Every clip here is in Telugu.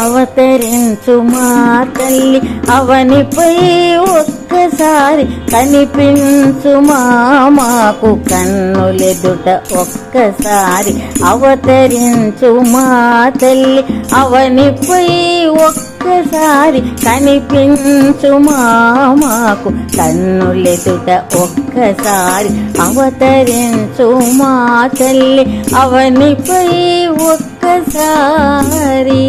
అవతరించు మా తల్లి అవనిపై ఒక్కసారి కనిపించు మా మాకు కన్నులెదుట ఒక్కసారి అవతరించు మా తల్లి అవనిపై ఒక్కసారి కనిపించు మా మాకు కన్నులెదుట ఒక్కసారి అవతరించు మా తల్లి అవనిపై ఒక్కసారి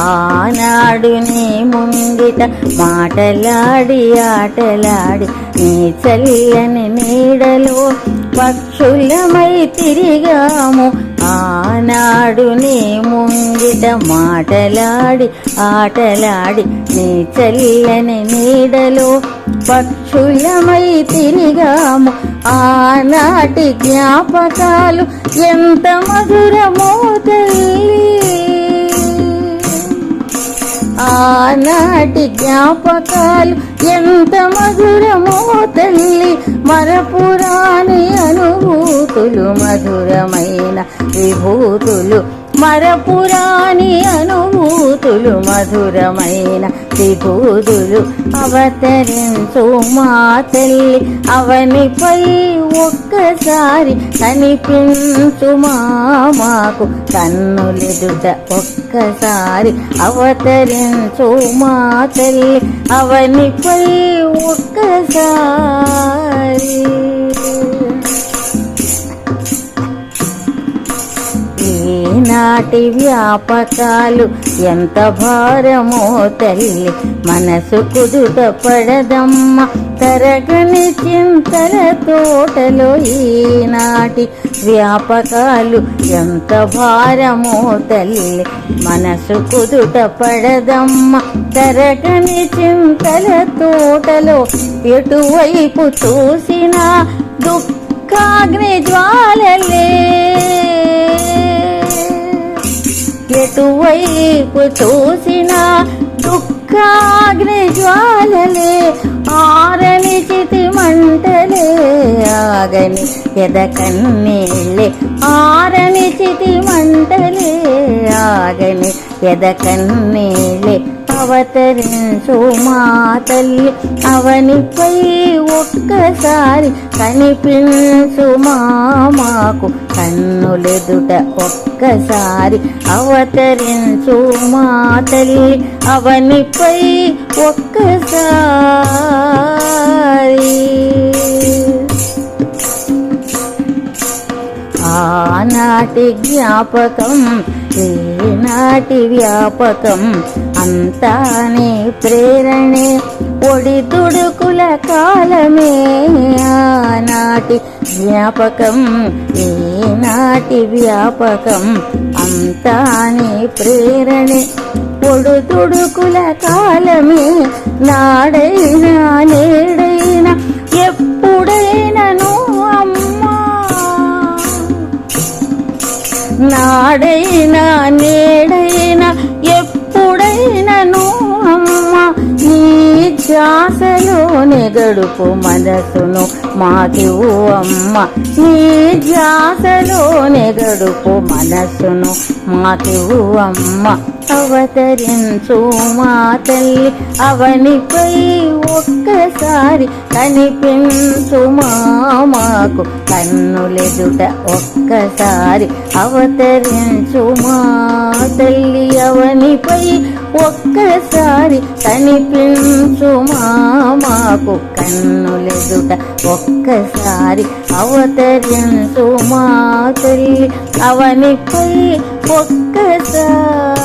ఆనాడు నీ ముంగిట మాటలాడి ఆటలాడి నీ చల్లని నీడలో పక్షులమై తిరిగాము. ఆ ఆనాడు నీ ముంగిట మాటలాడి ఆటలాడి నీ చల్లని నీడలో పక్షులమై తిరిగాము ఆనాటి జ్ఞాపకాలు ఎంత మధురమో తల్లి ఆనాటి జ్ఞాపకాలు ఎంత మధురమో తల్లి మరపురాని అనుభూతులు మధురమైన విభూతులు. మరపురాని అనుభూతులు మధురమైన విభూతులు అవతరించు మా తల్లి. అవనిపై ఒక్కసారి కనిపించు మా మాకు. కన్నులెదుట ఒక్కసారి అవతరించు మా తల్లి. అవనిపై ఒక్కసారి ఈనాటి వ్యాపకాలు ఎంత భారమో తల్లి మనసు కుదుట పడదమ్మ తరగని చింతల తోటలో ఈనాటి వ్యాపకాలు. ఎంత భారమో తల్లి మనసు కుదుట పడదమ్మ తరగని చింతల తోటలో ఎటువైపు చూసినా దుఃఖాగ్ని జ్వాల వైపు చూసినా దుఃఖాగ్ని జ్వాలలే ఆరని చితి మంటలే ఆగని ఎదకన్నీళ్ళే ఆరని చితి మంటలే ఆగని ఎదకన్నీళ్ళే అవతరించు మా తల్లి అవనిపై ఒక్కసారి కనిపించు మాకు కన్నులెదుట ఒక్కసారి అవతరించు మా తల్లి అవనిపై ఒక్కసారి. ఆనాటి జ్ఞాపకం ఈనాటి వ్యాపకం అంతా నీ ప్రేరణే. ఒడి తుడుకుల కాలమే ఆనాటి జ్ఞాపకం ఈనాటి వ్యాపకం? అంతా నీ ప్రేరణే. పొడు తుడుకుల కాలమే నాడైనా నేడైనా ఎప్పుడైనను అమ్మా. నాడైనా నేడైనా ధ్యాసలోనే గడుపు మనసును మాకివు అమ్మ. నీ ధ్యాసలోనే గడుపు మనసును మాకివు అమ్మ. అవతరించు మా తల్లి అవనిపై ఒక్కసారి కనిపించు మా మాకు కన్నులెదుట ఒక్కసారి అవతరించు మా తల్లి అవనిపై ఒక్కసారి కనిపించు మా మాకు కన్నులెదుట ఒక్కసారి అవతరించు మా తల్లి అవనిపై ఒక్కసారి